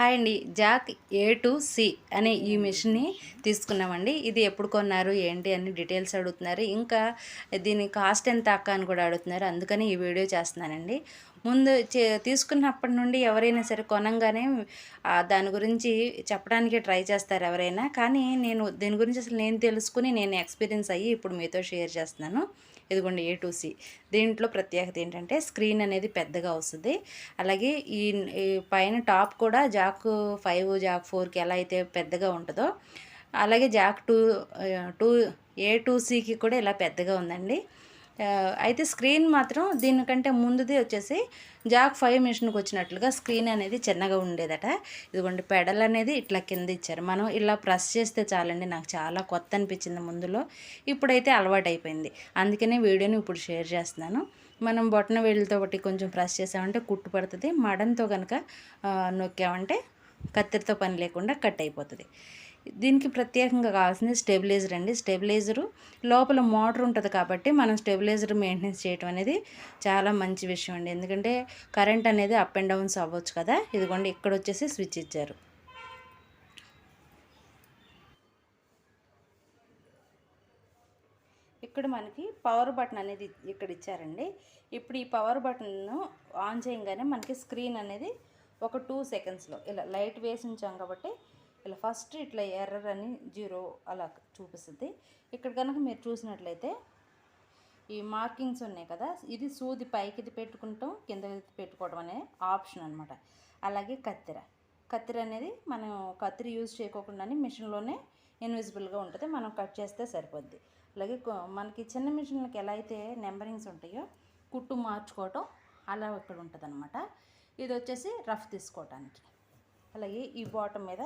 Hi అండి. Jack A to C అనే ఈ మిషన్ని తీసుకున్నామండి. ఇది ఎప్పుడు కొన్నారు ఏంటి అని డీటెయిల్స్ అడుగుతున్నారు. ఇంకా దీని కాస్ట్ ఎంత అక్క అని కూడా అడుగుతున్నారు. అందుకని ఈ వీడియో చేస్తున్నానండి. ముందు చే- తీసుకున్నప్పటి నుండి ఎవరైనా సరే కొనంగానే దాని గురించి చెప్పడానికి ట్రై చేస్తారు ఎవరైనా. కానీ నేను దీని గురించి అసలు నేను తెలుసుకుని నేను ఎక్స్పీరియన్స్ అయ్యి ఇప్పుడు మీతో షేర్ చేస్తున్నాను. ఇదిగోండి ఏ టు సి దీంట్లో ప్రత్యేకత ఏంటంటే స్క్రీన్ అనేది పెద్దగా వస్తుంది. అలాగే ఈ పైన టాప్ కూడా జాక్ ఫైవ్ జాక్ ఫోర్కి ఎలా అయితే పెద్దగా ఉంటుందో అలాగే jack two two A two సికి కూడా ఇలా పెద్దగా ఉందండి. అయితే స్క్రీన్ మాత్రం దీనికంటే ముందుది వచ్చేసి జాక్ ఫైవ్ మిషన్కి వచ్చినట్లుగా స్క్రీన్ అనేది చిన్నగా ఉండేదట. ఇదిగోండి పెడల్ అనేది ఇట్లా కింద ఇచ్చారు. మనం ఇలా ప్రెస్ చేస్తే చాలండి నాకు చాలా కొత్త అనిపించింది ముందులో. ఇప్పుడైతే అలవాటు అయిపోయింది అందుకనే వీడియోని ఇప్పుడు షేర్ చేస్తున్నాను. మనం బొట్టన వేళ్ళతో ఒకటి కొంచెం ప్రెస్ చేసామంటే కుట్టు పడుతుంది మడంతో కనుక నొక్కామంటే కత్తిరితో పని లేకుండా కట్ అయిపోతుంది. దీనికి ప్రత్యేకంగా కావాల్సింది స్టెబిలైజర్ అండి. స్టెబిలైజరు లోపల మోటార్ ఉంటుంది కాబట్టి మనం స్టెబిలైజర్ మెయింటెనెన్స్ చేయడం అనేది చాలా మంచి విషయం అండి. ఎందుకంటే కరెంట్ అనేది అప్ అండ్ డౌన్స్ అవ్వచ్చు కదా. ఇదిగోండి ఇక్కడ వచ్చేసి స్విచ్ ఇచ్చారు. ఇక్కడ మనకి పవర్ బటన్ అనేది ఇక్కడ ఇచ్చారండి. ఇప్పుడు ఈ పవర్ బటన్ను ఆన్ చేయగానే మనకి స్క్రీన్ అనేది ఒక టూ సెకండ్స్లో ఇలా లైట్ వేసి ఉంచాం కాబట్టి ఇలా ఫస్ట్ ఇట్లా ఎర్రర్ అని జీరో అలా చూపిస్తుంది. ఇక్కడ కనుక మీరు చూసినట్లయితే ఈ మార్కింగ్స్ ఉన్నాయి కదా ఇది సూది పైకిది పెట్టుకుంటాం కింద పెట్టుకోవడం అనే ఆప్షన్ అనమాట అలాగే కత్తిర. కత్తిర అనేది మనం కత్తిరి యూజ్ చేయకోకుండానే మిషన్లోనే ఇన్విజిబుల్గా ఉంటుంది మనం కట్ చేస్తే సరిపోద్ది. అలాగే మనకి చిన్న మిషన్లకి ఎలా అయితే నెంబరింగ్స్ ఉంటాయో కుట్టు మార్చుకోవటం అలా ఇక్కడ ఉంటుంది ఇది వచ్చేసి రఫ్ తీసుకోవటానికి. అలాగే ఈ బాటం మీద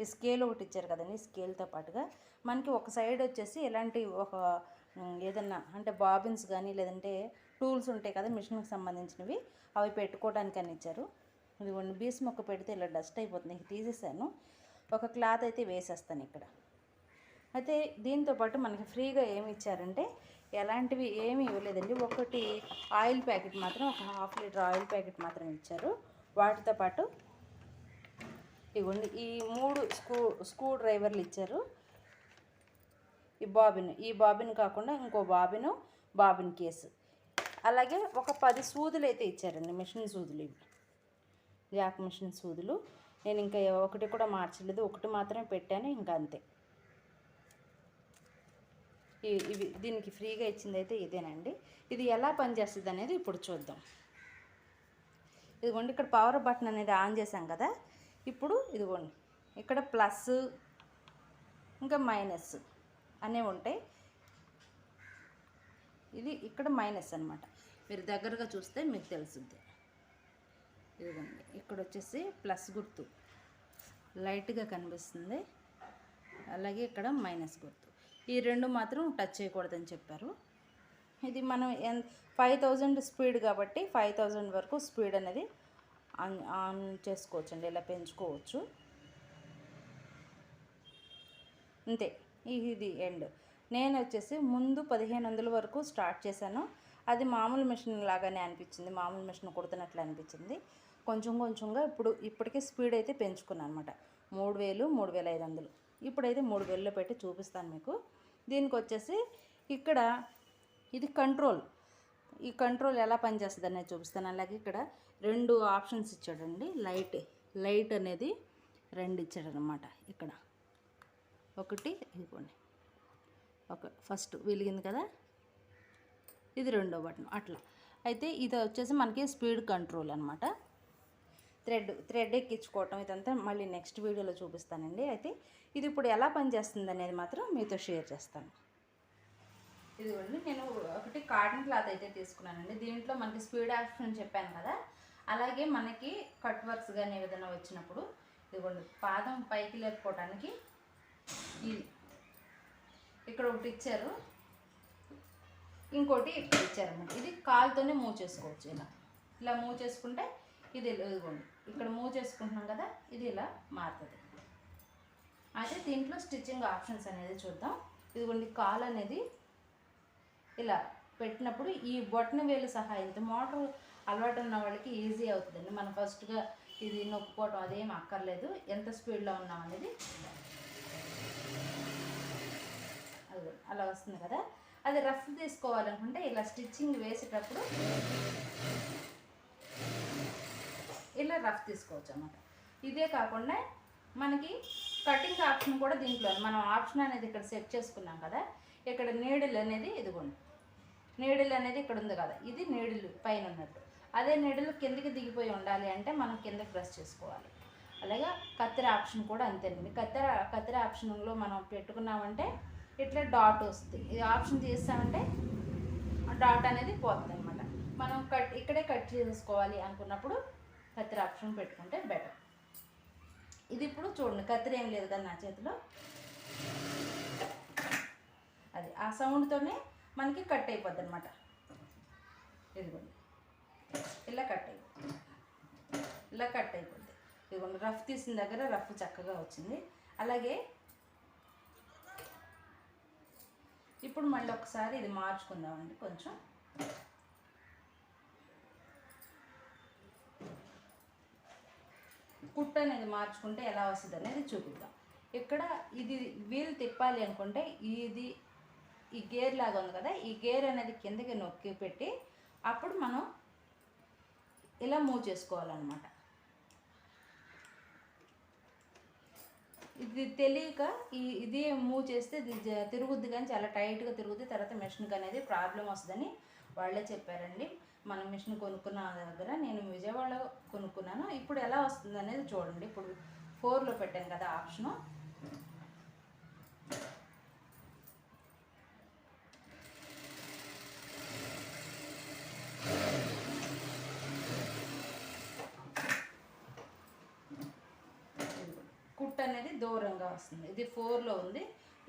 ఈ స్కేల్ ఒకటి ఇచ్చారు కదండి స్కేల్తో పాటుగా. మనకి ఒక సైడ్ వచ్చేసి ఇలాంటి ఒక ఏదన్నా అంటే బాబిన్స్ కానీ లేదంటే టూల్స్ ఉంటాయి కదా మిషన్కి సంబంధించినవి అవి పెట్టుకోవడానికి అని ఇచ్చారు. ఇది కొన్ని బీస్ మొక్క పెడితే ఇలా డస్ట్ అయిపోతుంది. తీసేసాను. ఒక క్లాత్ అయితే వేసేస్తాను ఇక్కడ. అయితే దీంతో పాటు మనకి ఫ్రీగా ఏమి ఇచ్చారంటే ఎలాంటివి ఏమీ ఇవ్వలేదండి. ఒకటి ఆయిల్ ప్యాకెట్ మాత్రం ఒక హాఫ్ లీటర్ ఆయిల్ ప్యాకెట్ మాత్రం ఇచ్చారు. వాటితో పాటు ఇవ్వండి ఈ మూడు స్క్రూ స్క్రూ డ్రైవర్లు ఇచ్చారు. ఈ బాబిన్ ఈ బాబిన్ కాకుండా ఇంకో బాబిను బాబిన్ కేసు. అలాగే ఒక పది సూదులు అయితే ఇచ్చారండి మిషన్ సూదులు ఇవి. జాక్ మిషన్ సూదులు. నేను ఇంకా ఒకటి కూడా మార్చలేదు ఒకటి మాత్రమే పెట్టాను ఇంకా అంతే. ఇవి దీనికి ఫ్రీగా ఇచ్చింది అయితే ఇదేనండి. ఇది ఎలా పనిచేస్తుంది అనేది ఇప్పుడు చూద్దాం. ఇదిగోండి ఇక్కడ పవర్ బటన్ అనేది ఆన్ చేసాం కదా ఇప్పుడు ఇదిగోండి. ఇక్కడ ప్లస్ ఇంకా మైనస్ అనేవి ఉంటాయి. ఇది ఇక్కడ మైనస్ అనమాట మీరు దగ్గరగా చూస్తే మీకు తెలుస్తుంది ఇదిగోండి ఇక్కడ వచ్చేసి ప్లస్ గుర్తు. లైట్గా కనిపిస్తుంది. అలాగే ఇక్కడ మైనస్ గుర్తు. ఈ రెండు మాత్రం టచ్ చేయకూడదని చెప్పారు. ఇది మనం ఎన్ ఫైవ్ థౌజండ్ స్పీడ్ కాబట్టి ఫైవ్ థౌజండ్ వరకు స్పీడ్ అనేది ఆన్ ఆన్ చేసుకోవచ్చు అండి ఇలా పెంచుకోవచ్చు. అంతే ఇది ఎండ్. నేను వచ్చేసి ముందు పదిహేను వందల వరకు స్టార్ట్ చేశాను. అది మామూలు మిషన్ లాగానే అనిపించింది మామూలు మిషన్ కుడుతున్నట్లు అనిపించింది. కొంచెం కొంచెంగా ఇప్పుడు ఇప్పటికే స్పీడ్ అయితే పెంచుకున్నాను అనమాట మూడు వేలు మూడు వేల ఐదు వందలు. ఇప్పుడైతే మూడు వేలలో పెట్టి చూపిస్తాను మీకు. దీనికి వచ్చేసి ఇక్కడ ఇది కంట్రోల్. ఈ కంట్రోల్ ఎలా పనిచేస్తుంది అనేది చూపిస్తాను. అలాగే ఇక్కడ రెండు ఆప్షన్స్ ఇచ్చాడండి. లైట్ లైట్ అనేది రెండు ఇచ్చాడనమాట ఇక్కడ. ఒకటి ఇదిగోండి. ఒక ఫస్ట్ వెలిగింది కదా? ఇది రెండో బటన్ అట్లా. అయితే ఇది వచ్చేసి మనకి స్పీడ్ కంట్రోల్ అనమాట. థ్రెడ్ థ్రెడ్ ఎక్కించుకోవటం ఇదంతా మళ్ళీ నెక్స్ట్ వీడియోలో చూపిస్తానండి. అయితే ఇది ఇప్పుడు ఎలా పనిచేస్తుంది అనేది మాత్రం మీతో షేర్ చేస్తాను. ఇదిగోండి నేను ఒకటి కాటన్ క్లాత్ అయితే తీసుకున్నానండి. దీంట్లో మనకి స్పీడ్ ఆప్షన్ చెప్పాను కదా? అలాగే మనకి కట్ వర్క్స్ కానీ ఏదైనా వచ్చినప్పుడు ఇదిగోండి పాదం పైకి లేకపోవడానికి ఇది ఇక్కడ ఒకటి ఇచ్చారు. ఇంకోటి ఇక్కడ ఇచ్చారన్నమాట. ఇది కాలుతోనే మూవ్ చేసుకోవచ్చు ఇలా. ఇలా మూవ్ చేసుకుంటే ఇది ఇదిగోండి ఇక్కడ మూవ్ చేసుకుంటున్నాం కదా ఇది ఇలా మారుతుంది. అయితే దీంట్లో స్టిచ్చింగ్ ఆప్షన్స్ అనేది చూద్దాం. ఇదిగోండి కాల్ అనేది ఇలా పెట్టినప్పుడు ఈ బొట్టన వేలు సహాయంతో మోటార్ అలవాటు ఉన్న వాళ్ళకి ఈజీ అవుతుందండి. మనం ఫస్ట్గా ఇది నొక్కుకోవటం అదేం అక్కర్లేదు. ఎంత స్పీడ్లో ఉన్నాం అనేది అలా వస్తుంది కదా. అది రఫ్ తీసుకోవాలనుకుంటే ఇలా స్టిచ్చింగ్ వేసేటప్పుడు ఇలా రఫ్ తీసుకోవచ్చు అన్నమాట. ఇదే కాకుండా మనకి కటింగ్ ఆప్షన్ కూడా దీంట్లో మనం ఆప్షన్ అనేది ఇక్కడ సెట్ చేసుకున్నాం కదా. ఇక్కడ నీడిల్ అనేది ఇదిగోండి. నీడిల్ అనేది ఇక్కడ ఉంది కదా. ఇది నీడిల్ పైన ఉన్నట్టు. అదే నెడలు కిందకి దిగిపోయి ఉండాలి అంటే మనం కిందకి ప్రెస్ చేసుకోవాలి. అలాగే కత్తెర ఆప్షన్ కూడా అంతేనండి కత్తెర కత్తెర ఆప్షన్లో మనం పెట్టుకున్నామంటే ఇట్లా డాట్ వస్తుంది. ఈ ఆప్షన్ తీస్తామంటే డాట్ అనేది పోతుంది అనమాట మనం కట్ ఇక్కడే కట్ చేసుకోవాలి అనుకున్నప్పుడు కత్తెర ఆప్షన్ పెట్టుకుంటే బెటర్ ఇది ఇప్పుడు చూడండి కత్తెర ఏం లేదు కదా నా చేతిలో. అది ఆ సౌండ్తోనే మనకి కట్ అయిపోద్ది అనమాట ఇదిగోండి. ఇలా కట్ అయిపోతుంది. ఇలా కట్ అయిపోతుంది. ఇదిగోండి రఫ్ తీసిన దగ్గర రఫ్ చక్కగా వచ్చింది. అలాగే ఇప్పుడు మళ్ళీ ఒకసారి ఇది మార్చుకుందామండి కొంచెం. కుట్ట అనేది మార్చుకుంటే ఎలా వస్తుంది అనేది చూపిద్దాం. ఇక్కడ ఇది వీల్ తిప్పాలి అనుకుంటే ఇది ఈ గేర్ లాగా ఉంది కదా ఈ గేర్ అనేది కిందకి నొక్కి పెట్టి అప్పుడు మనం ఇలా మూవ్ చేసుకోవాలన్నమాట. ఇది తెలియక ఈ ఇది మూవ్ చేస్తే ఇది జ- తిరుగుద్ది కానీ చాలా టైట్గా తిరుగుద్ది తర్వాత మిషన్కి అనేది ప్రాబ్లం వస్తుందని వాళ్ళే చెప్పారండి. మనం మిషన్ కొనుక్కున్న దగ్గర నేను విజయవాడలో కొనుక్కున్నాను. ఇప్పుడు ఎలా వస్తుంది అనేది చూడండి. ఇప్పుడు ఫోర్లో పెట్టాను కదా ఆప్షను కుట్ అనేది దూరంగా వస్తుంది. ఇది ఫోర్లో ఉంది.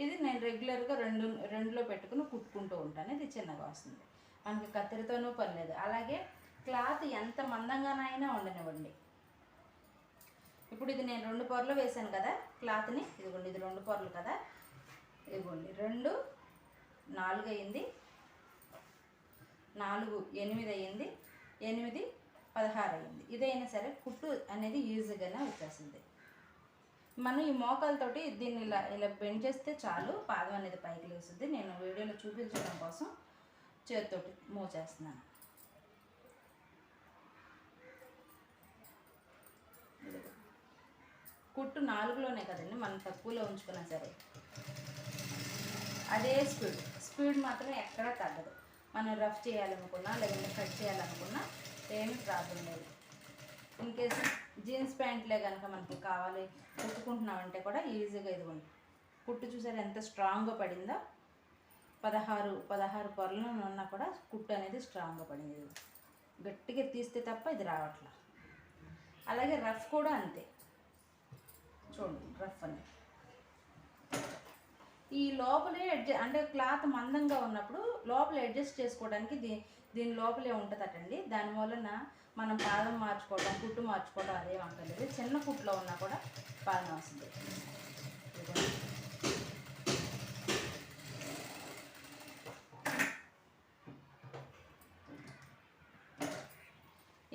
ఇది నేను రెగ్యులర్గా రెండు రెండులో పెట్టుకుని కుట్టుకుంటూ ఉంటాను. ఇది చిన్నగా వస్తుంది. మనకి కత్తెరతోనూ పని లేదు అలాగే క్లాత్ ఎంత మందంగానైనా ఉండనివ్వండి. ఇప్పుడు ఇది నేను రెండు పొరలు వేసాను కదా క్లాత్ని. ఇదిగోండి ఇది రెండు పొరలు కదా. ఇదిగోండి రెండు నాలుగు అయింది. నాలుగు ఎనిమిది అయింది. ఎనిమిది పదహారు అయింది. ఇదైనా సరే కుట్టు అనేది ఈజీగానే వచ్చేసింది మనం ఈ మోకాలతోటి దీన్ని ఇలా ఇలా బెండ్ చేస్తే చాలు పాదం అనేది పైకి లేస్తుంది. నేను వీడియోలో చూపించడం కోసం చేతితోటి మూవ్ చేస్తున్నాను. కుట్టు నాలుగులోనే కదండి మనం తక్కువలో ఉంచుకున్నా సరే. అదే స్పీడ్ స్పీడ్ మాత్రం ఎక్కడా తగ్గదు. మనం రఫ్ చేయాలనుకున్నా లేదంటే కట్ చేయాలనుకున్నా ఏమీ ప్రాబ్లం లేదు. ఇన్ కేసు జీన్స్ ప్యాంట్లే కనుక మనకి కావాలి కుట్టుకుంటున్నామంటే కూడా ఈజీగా ఇదిగోండి. కుట్టు చూసారు ఎంత స్ట్రాంగ్గా పడిందో? పదహారు పదహారు పొరలను ఉన్నా కూడా కుట్టు అనేది స్ట్రాంగ్గా పడింది. గట్టిగా తీస్తే తప్ప ఇది రావట్లా. అలాగే రఫ్ కూడా అంతే. చూడండి రఫ్ అనేది ఈ లోపలే అడ్జ అంటే క్లాత్ మందంగా ఉన్నప్పుడు లోపల అడ్జస్ట్ చేసుకోవడానికి దీ దీని లోపలే ఉంటుందటండి. దాని వలన మనం పాదం మార్చుకోవడం కుట్టు మార్చుకోవడం అదేం అంటలేదు చిన్న కుట్లో ఉన్నా కూడా పాదం వస్తుంది ఇదిగోండి.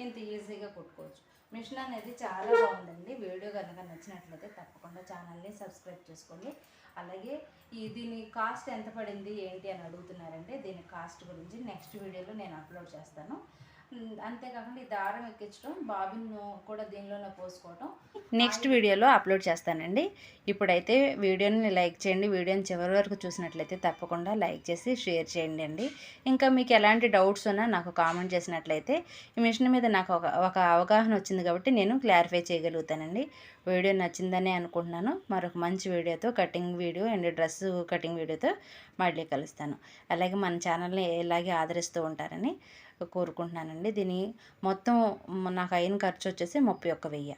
ఇంత ఈజీగా కుట్టుకోవచ్చు. మిషన్ అనేది చాలా బాగుందండి. వీడియో కనుక నచ్చినట్లయితే తప్పకుండా ఛానల్ని సబ్స్క్రైబ్ చేసుకోండి. అలాగే ఈ దీని కాస్ట్ ఎంత పడింది ఏంటి అని అడుగుతున్నారంటే దీని కాస్ట్ గురించి నెక్స్ట్ వీడియోలో నేను అప్లోడ్ చేస్తాను. అంతేకాకుండా ఈ దారం ఎక్కించడం బాబిన్ కూడా దీనిలోనే పోసుకోవటం. నెక్స్ట్ వీడియోలో అప్లోడ్ చేస్తానండి. ఇప్పుడైతే వీడియోని లైక్ చేయండి. వీడియోని చివరి వరకు చూసినట్లయితే తప్పకుండా లైక్ చేసి షేర్ చేయండి అండి. ఇంకా మీకు ఎలాంటి డౌట్స్ ఉన్నా నాకు కామెంట్ చేసినట్లయితే ఈ మిషన్ మీద నాకు ఒక ఒక అవగాహన వచ్చింది కాబట్టి నేను క్లారిఫై చేయగలుగుతానండి. వీడియో నచ్చిందని అనుకుంటున్నాను. మరొక మంచి వీడియోతో cutting video and dress cutting వీడియోతో మళ్ళీ కలుస్తాను. అలాగే మన ఛానల్ని ఇలాగే ఆదరిస్తూ ఉంటారని కోరుకుంటున్నానండి. దీని మొత్తం నాకు అయిన ఖర్చు వచ్చేసి ముప్పై ఒక్క వెయ్యి.